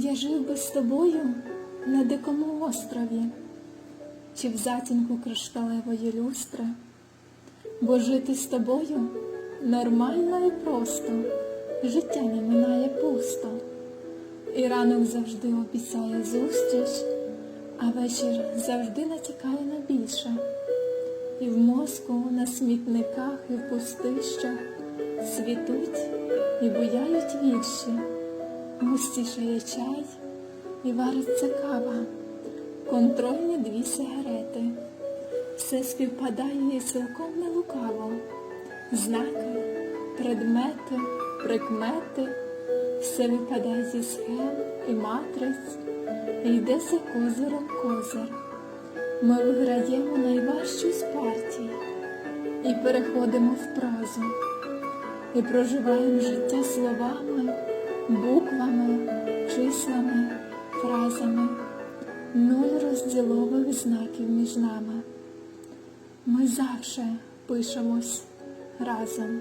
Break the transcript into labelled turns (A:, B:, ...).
A: Я жив би з тобою на дикому острові, чи в затінку кришталевої люстри, бо жити з тобою нормально і просто, життя не минає пусто, і ранок завжди обіцяє зустріч, а вечір завжди натякає на більше. І в мозку, на смітниках, і в пустищах цвітуть і буяють вірші, густішає чай і вариться кава, контрольні дві сигарети. Все співпадає цілком не лукаво. Знаки, предмети, прикмети, все випадає зі схем і матриць, йде за козиром козир. Ми виграємо найважчу з партій і переходимо в прозу, і проживаємо життя словами, буквами, числами, фразами, нуль розділових знаків між нами. Ми завжди пишемось разом.